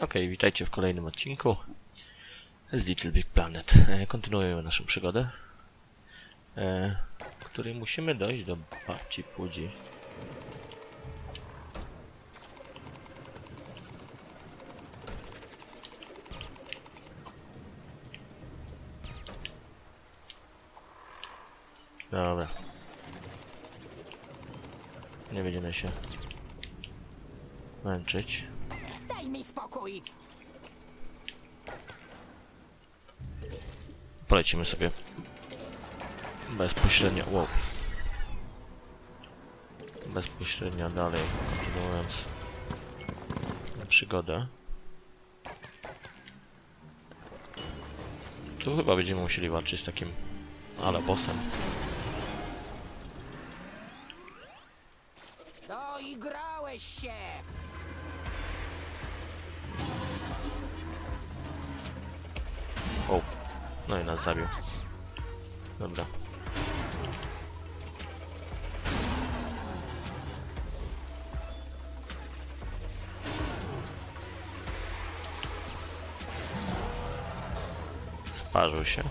Okej, witajcie w kolejnym odcinku z Little Big Planet. E, Kontynuujemy naszą przygodę, e, w której musimy dojść do babci Pudzi. Dobra. Nie będziemy się męczyć. Daj mi spokój! Polecimy sobie bezpośrednio. Wow. Bezpośrednio dalej, kontynuując przygodę. Tu chyba będziemy musieli walczyć z takim ale bossem. Doigrałeś się! No i nas zabił. Dobra. Sparzył się.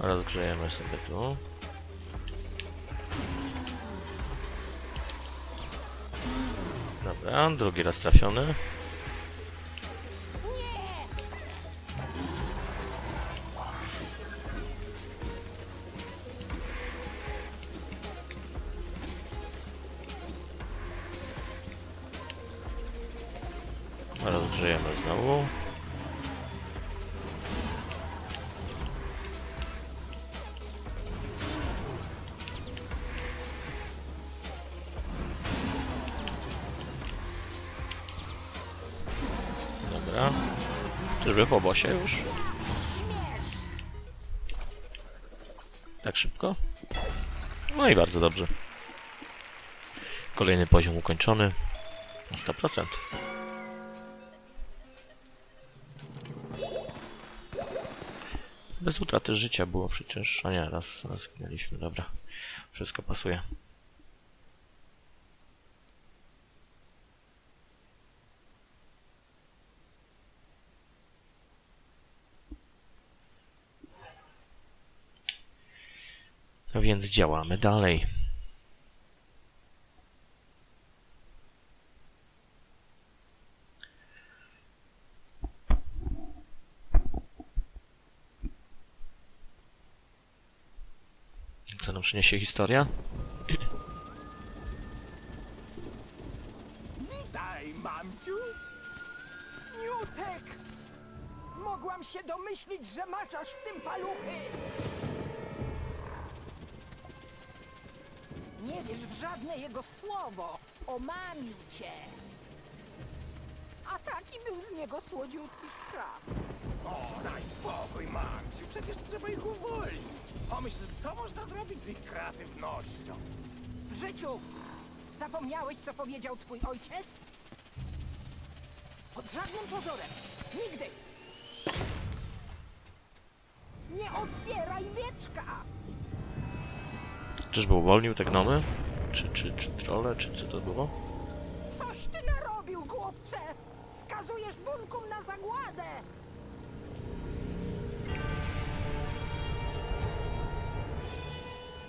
Rozgrzejemy sobie tu. Dobra, drugi raz trafiony. Dobra. Czyżby po bosie już? Tak szybko? No i bardzo dobrze. Kolejny poziom ukończony. Na 100%. Bez utraty życia było przecież. A nie, raz zginęliśmy. Dobra. Wszystko pasuje. No więc działamy dalej. Co nam przyniesie historia? Witaj, mamciu! Niutek! Mogłam się domyślić, że maczasz w tym paluchy! Nie wiesz w żadne jego słowo. Omamił cię. A taki był z niego słodziutki szkrab. O, daj spokój, mamciu. Przecież trzeba ich uwolnić. Pomyśl, co można zrobić z ich kreatywnością. W życiu zapomniałeś, co powiedział twój ojciec? Pod żadnym pozorem. Nigdy. Nie otwieraj wieczka! Czyżby uwolnił te gnomy? Czy, czy, czy trole? Czy co to było? Coś ty narobił, głupcze! Skazujesz bunkum na zagładę!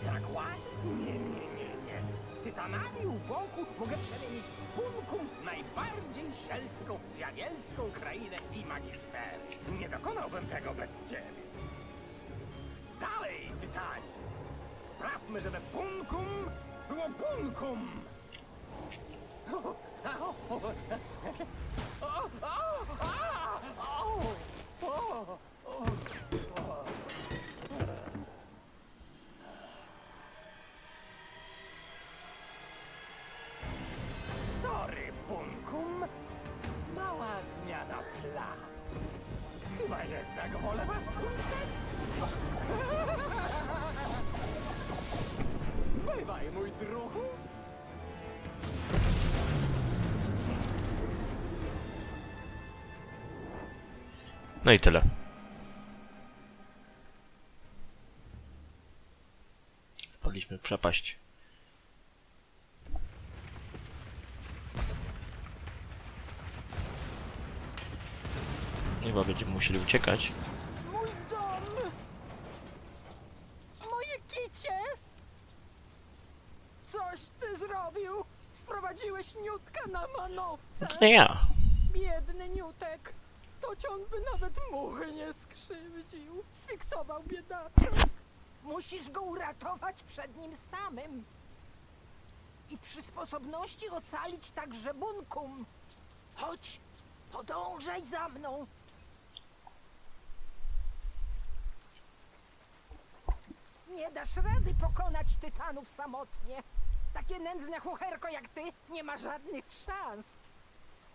Zakład? Nie, nie, nie, nie. Z tytanami u boku mogę przemienić bunkum w najbardziej sielską, jagielską krainę i magisfery. Nie dokonałbym tego bez ciebie. Dalej, tytani. Sprawmy, żeby bunkum było bunkum. Sorry, bunkum. Mała zmiana planu. Chyba jednak wolę was unicestwić. Druhu? No i tyle. Wpadliśmy w przepaść. Chyba będziemy musieli uciekać. Nie ja. Biedny Niutek! To ciąg by nawet muchy nie skrzywdził. Sfiksował biedaczek. Musisz go uratować przed nim samym. I przy sposobności ocalić także bunkum. Chodź, podążaj za mną. Nie dasz rady pokonać tytanów samotnie. Takie nędzne chucherko jak ty nie ma żadnych szans.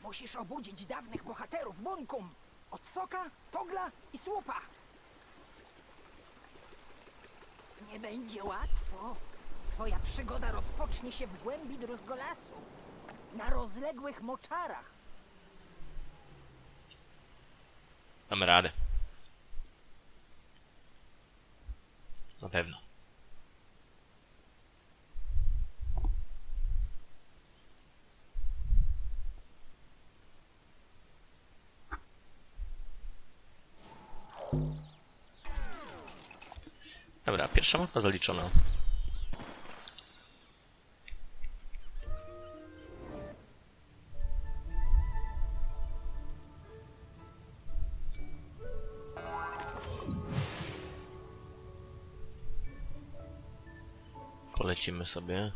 Musisz obudzić dawnych bohaterów bunkum. Od Soka, Togla i Słupa. Nie będzie łatwo. Twoja przygoda rozpocznie się w głębi Druzgolasu. Na rozległych moczarach. Damy radę. Na pewno. Pierwsza mapa zaliczona. Polecimy sobie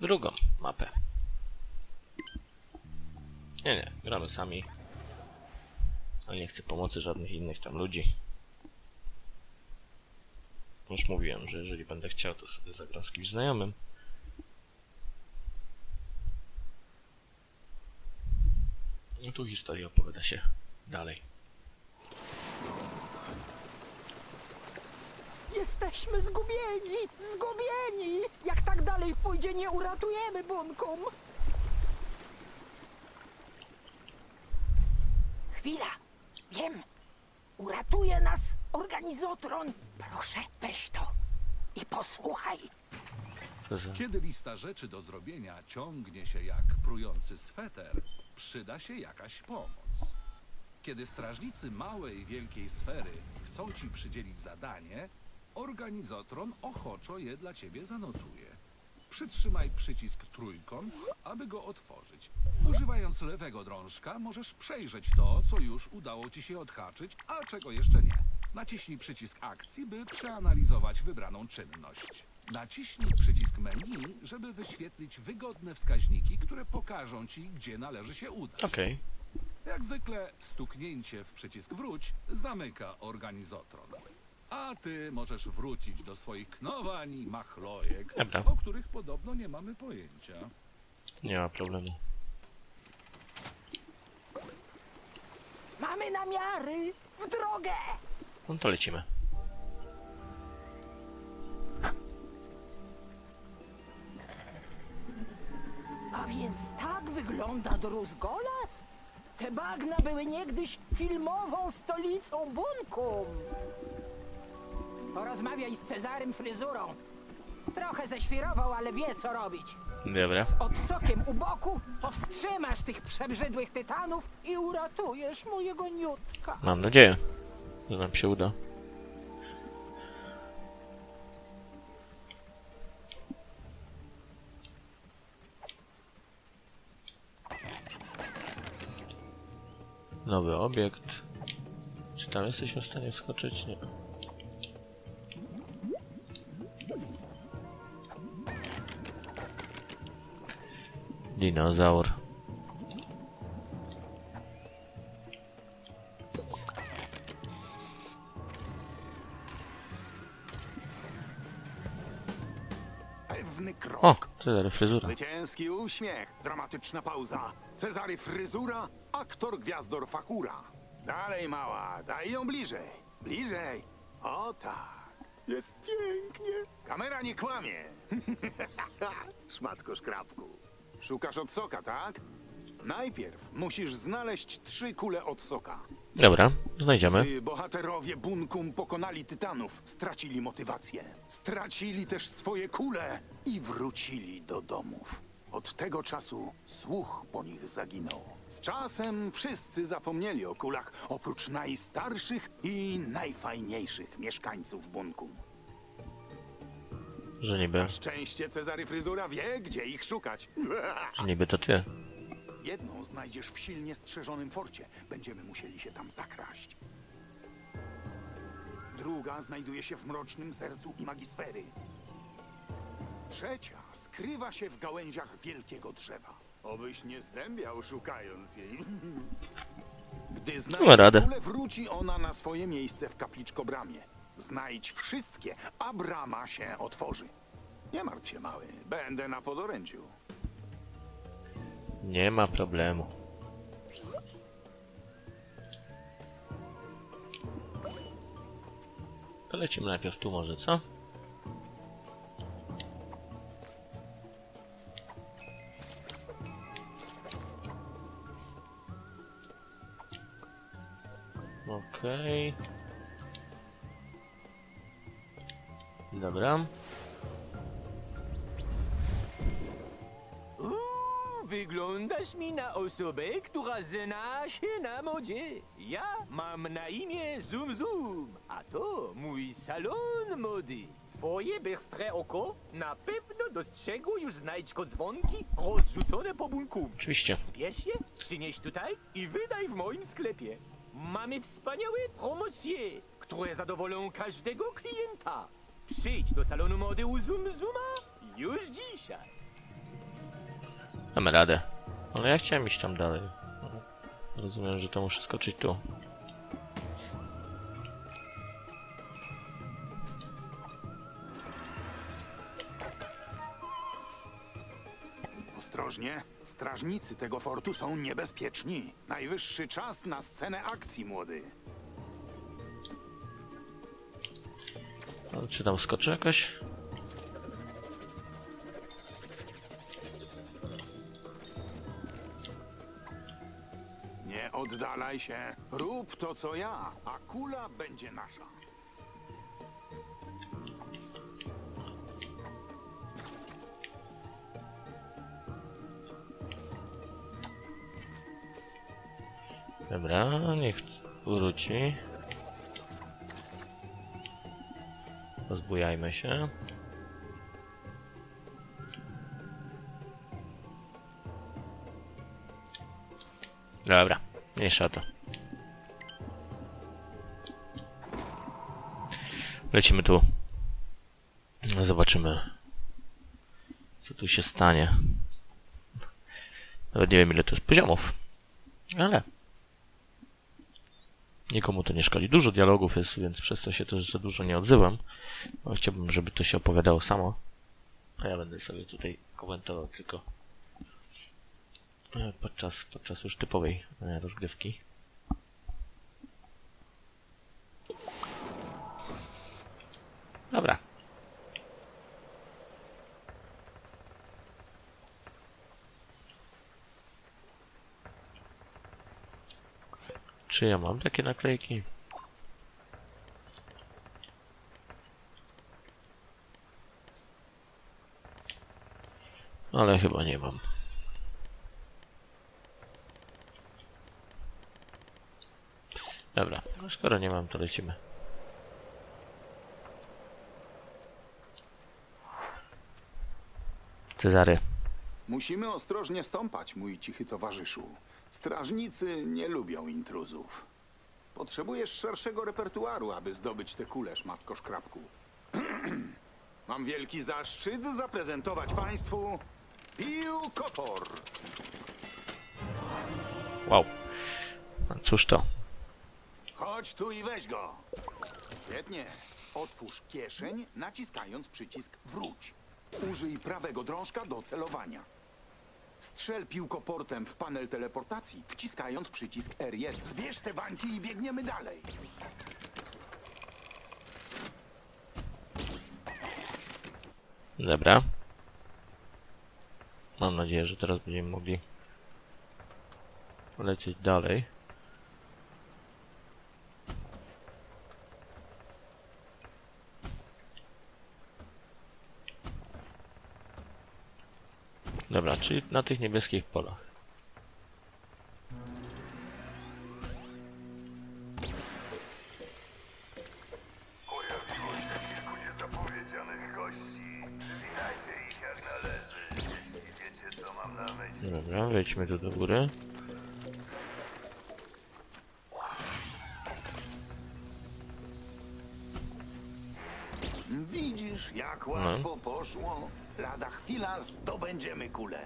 drugą mapę. Nie, nie, gramy sami. A nie chcę pomocy żadnych innych tam ludzi. Już mówiłem, że jeżeli będę chciał, to sobie zagram z kimś znajomym. No tu historia opowiada się dalej. Jesteśmy zgubieni! Zgubieni! Jak tak dalej pójdzie, nie uratujemy bunkum. Chwila! Wiem! Uratuje nas organizotron. Proszę, weź to i posłuchaj. Kiedy lista rzeczy do zrobienia ciągnie się jak prujący sweter, przyda się jakaś pomoc. Kiedy strażnicy małej i wielkiej sfery chcą ci przydzielić zadanie, organizotron ochoczo je dla ciebie zanotuje. Przytrzymaj przycisk trójkąt, aby go otworzyć. Używając lewego drążka możesz przejrzeć to, co już udało ci się odhaczyć, a czego jeszcze nie. Naciśnij przycisk akcji, by przeanalizować wybraną czynność. Naciśnij przycisk menu, żeby wyświetlić wygodne wskaźniki, które pokażą ci, gdzie należy się udać. Okej. Jak zwykle stuknięcie w przycisk wróć zamyka organizotron. A ty możesz wrócić do swoich knowań i machlojek, Dobra. o których podobno nie mamy pojęcia. Nie ma problemu. Mamy namiary! W drogę! No to lecimy. A więc tak wygląda Druzgolas? Te bagna były niegdyś filmową stolicą bunkum. Porozmawiaj z Cezarym Fryzurą. Trochę ześwirował, ale wie co robić. Dobra. Z odsokiem u boku powstrzymasz tych przebrzydłych tytanów i uratujesz mojego niutka. Mam nadzieję, że nam się uda. Nowy obiekt. Czy tam jesteśmy w stanie wskoczyć? Nie. Dinozaur. Pewny krok. O, Cezary fryzura. Zwycięski uśmiech, dramatyczna pauza. Cezary fryzura, aktor gwiazdor fachura. Dalej mała, daj ją bliżej. Bliżej. O tak. Jest pięknie. Kamera nie kłamie. Szmatko szkrabku. Szukasz od soka, tak? Najpierw musisz znaleźć trzy kule od soka. Dobra, znajdziemy. Gdy bohaterowie Bunkum pokonali Tytanów, stracili motywację. Stracili też swoje kule i wrócili do domów. Od tego czasu słuch po nich zaginął. Z czasem wszyscy zapomnieli o kulach, oprócz najstarszych i najfajniejszych mieszkańców Bunkum. Że niby, Szczęście Cezary Fryzura wie, gdzie ich szukać. że niby to ty. Jedną znajdziesz w silnie strzeżonym forcie. Będziemy musieli się tam zakraść. Druga znajduje się w mrocznym sercu Imagisfery. Trzecia skrywa się w gałęziach wielkiego drzewa. Obyś nie zdębiał szukając jej. Gdy znajdziesz radę. kulę, wróci ona na swoje miejsce w kapliczko-bramie. Znajdź wszystkie, a brama się otworzy. Nie martw się, mały. Będę na podorędziu. Nie ma problemu. To lecimy najpierw tu może, co? Okej. Dobra. Uuu, wyglądasz mi na osobę, która zna się na modzie. Ja mam na imię Zum Zum, a to mój salon mody. Twoje bystre oko na pewno dostrzegło już znajdźko dzwonki rozrzucone po bunkum. Oczywiście. Spiesz je, przynieś tutaj i wydaj w moim sklepie. Mamy wspaniałe promocje, które zadowolą każdego klienta. Przyjdź do salonu mody u Zuma już dzisiaj. Mamy radę. Ale ja chciałem iść tam dalej. Rozumiem, że to muszę skoczyć tu. Ostrożnie, strażnicy tego fortu są niebezpieczni. Najwyższy czas na scenę akcji, młody. Ale czy tam skoczę jakoś? Nie oddalaj się. Rób to, co ja, a kula będzie nasza. Dobra, niech wróci. Rozbujajmy się. Dobra, mniejsza to. Lecimy tu. Zobaczymy, co tu się stanie. Nawet nie wiem, ile to jest poziomów. Ale Nikomu to nie szkodzi. Dużo dialogów jest, więc przez to się też za dużo nie odzywam. Bo chciałbym, żeby to się opowiadało samo. A ja będę sobie tutaj komentował tylko e, podczas, podczas już typowej e, rozgrywki. Dobra. Czy ja mam takie naklejki? Ale chyba nie mam. Dobra, no skoro nie mam, to lecimy. Cezary. Musimy ostrożnie stąpać, mój cichy towarzyszu. Strażnicy nie lubią intruzów. Potrzebujesz szerszego repertuaru, aby zdobyć tę kulę, matko szkrabku. Mam wielki zaszczyt zaprezentować państwu Piu Kopor. Wow. A cóż to? Chodź tu i weź go. Świetnie. Otwórz kieszeń, naciskając przycisk wróć. Użyj prawego drążka do celowania. Strzel piłkoportem w panel teleportacji, wciskając przycisk R1. Zbierz te bańki i biegniemy dalej. Dobra. Mam nadzieję, że teraz będziemy mogli polecieć dalej. Dobra, czyli na tych niebieskich polach. Dobra, wejdźmy tu do góry. Poszło? Lada chwila zdobędziemy kulę.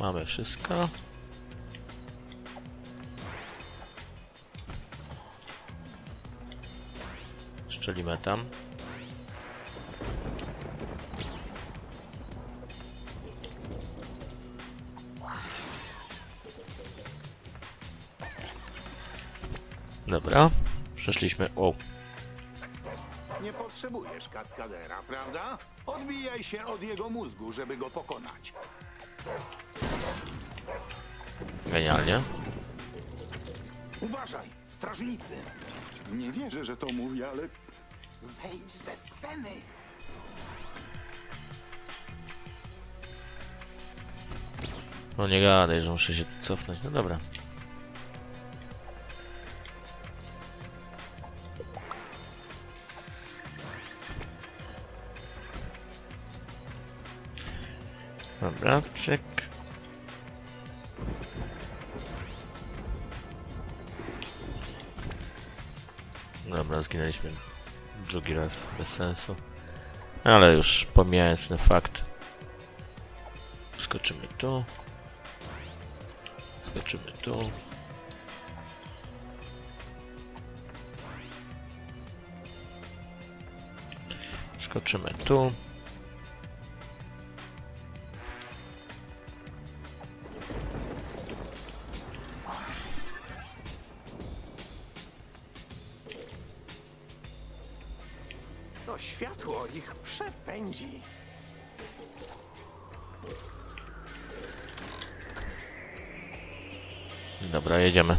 Mamy wszystko. Szczelimy tam. Dobra, przeszliśmy. O, Nie potrzebujesz kaskadera, prawda? Odbijaj się od jego mózgu, żeby go pokonać. genialnie. Uważaj, strażnicy! Nie wierzę, że to mówię, ale... Zejdź ze sceny! No nie gadaj, że muszę się tu cofnąć. No dobra. Dobra, cyk. Dobra, zginęliśmy drugi raz bez sensu. Ale już pomijając ten fakt. Skoczymy tu. Skoczymy tu. Skoczymy tu. Dobra, jedziemy.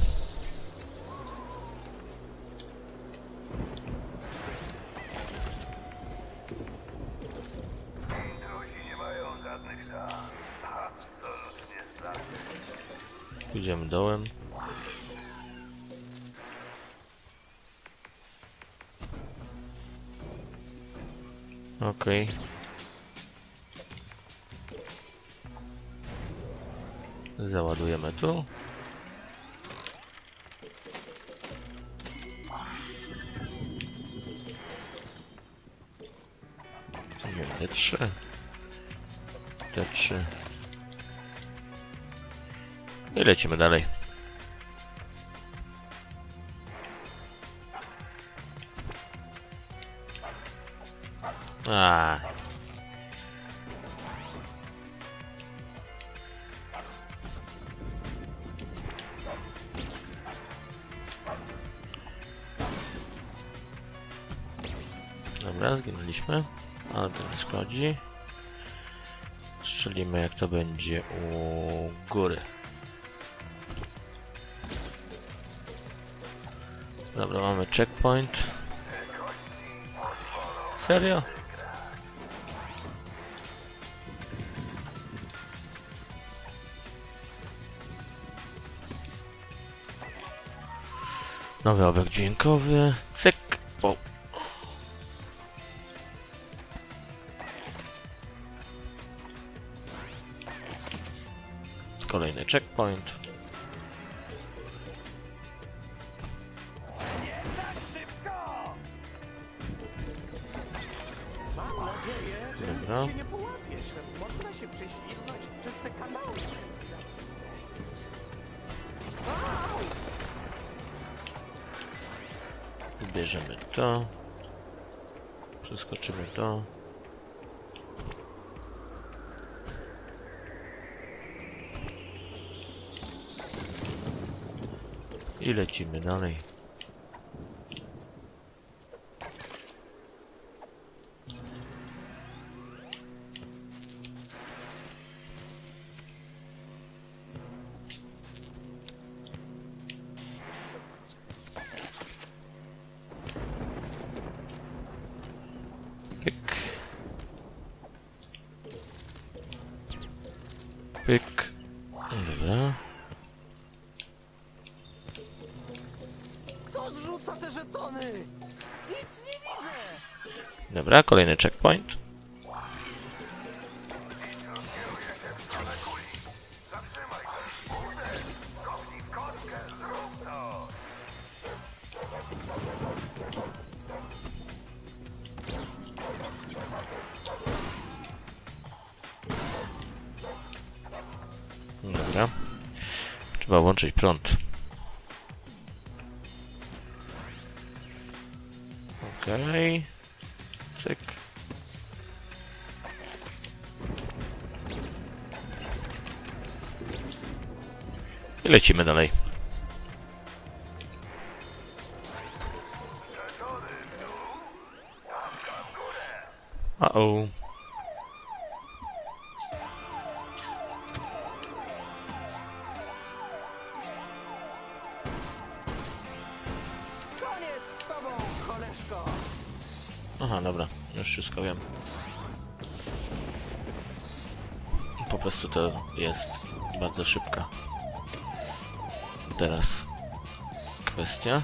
Lecimy dalej. A. Dobra, zginęliśmy. Ale to nie szkodzi. Strzelimy jak to będzie u góry. Dobra, mamy checkpoint. Serio? Nowy obieg dźwiękowy. Cyk. O. Kolejny checkpoint. Dobra. się nie połapiesz. Można się prześlizgnąć przez te kanały. Bierzemy to. Przeskoczymy to. I lecimy dalej. Dobra, kolejny checkpoint. Dobra. Trzeba włączyć prąd. Okej. Cyk. I lecimy dalej. Uh-oh. Już wszystko wiem. Po prostu to jest bardzo szybka. Teraz kwestia.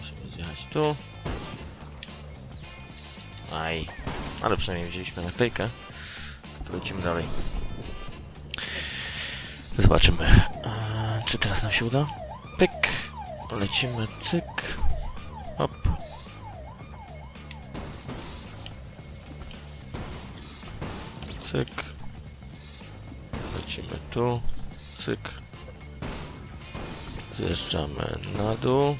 Musimy zjechać tu. Aj, ale przynajmniej wzięliśmy naklejkę. To lecimy dalej. Zobaczymy, eee, czy teraz nam się uda. Lecimy, cyk. Hop. Cyk. Lecimy tu. Cyk. Zjeżdżamy na dół.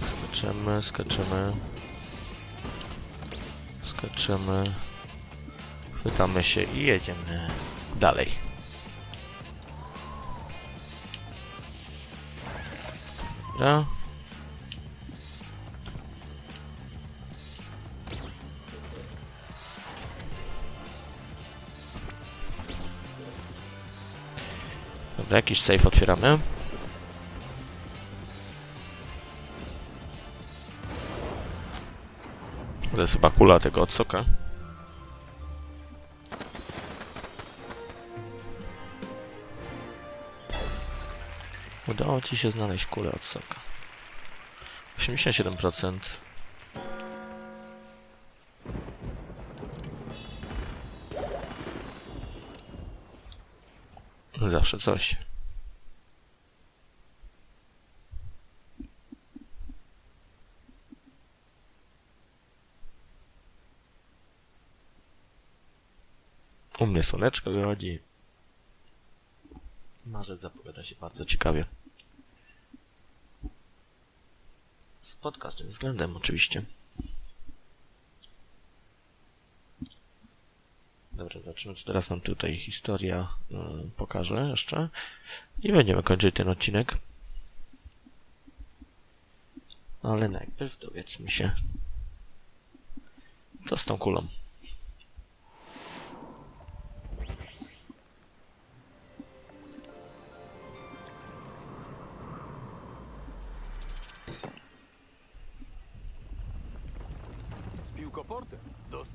Skaczemy, skaczemy. Skaczemy. Chwytamy się i jedziemy dalej. Dobra. Dobra, jakiś safe otwieramy. To jest chyba kula tego odsoka. Udało ci się znaleźć kulę odsoka. 87%. Zawsze coś. U mnie słoneczko wychodzi. Marzec zapowiada się bardzo ciekawie. Pod każdym względem, oczywiście. Dobra, zobaczymy, co teraz nam tutaj historia y, pokaże jeszcze. I będziemy kończyć ten odcinek. Ale najpierw dowiedzmy się, co z tą kulą.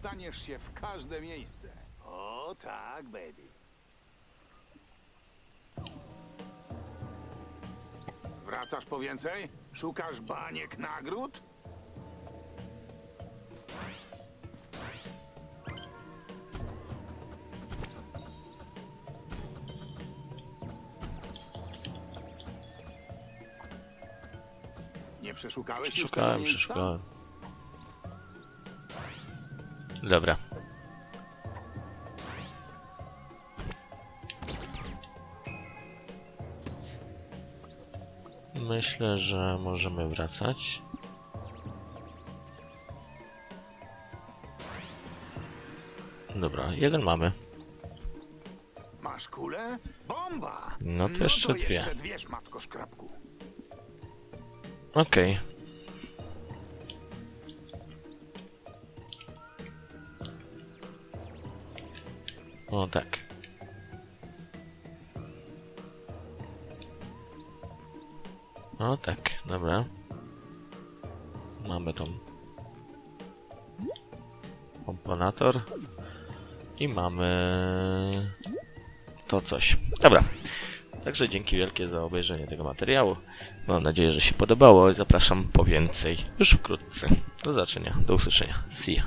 Dostaniesz się w każde miejsce. O tak, baby. Wracasz po więcej? Szukasz baniek nagród? Nie przeszukałeś już tego Szukałem, miejsca? przeszukałem. Dobra. Myślę, że możemy wracać. Dobra, jeden mamy. kule? Bomba! No to jeszcze dwie. jeszcze dwie, szmatko szkrabku. Okej. O tak. O tak, dobra. Mamy tą komponator i mamy to coś. Dobra. Także dzięki wielkie za obejrzenie tego materiału. Mam nadzieję, że się podobało i zapraszam po więcej już wkrótce. Do zobaczenia, do usłyszenia. See ya.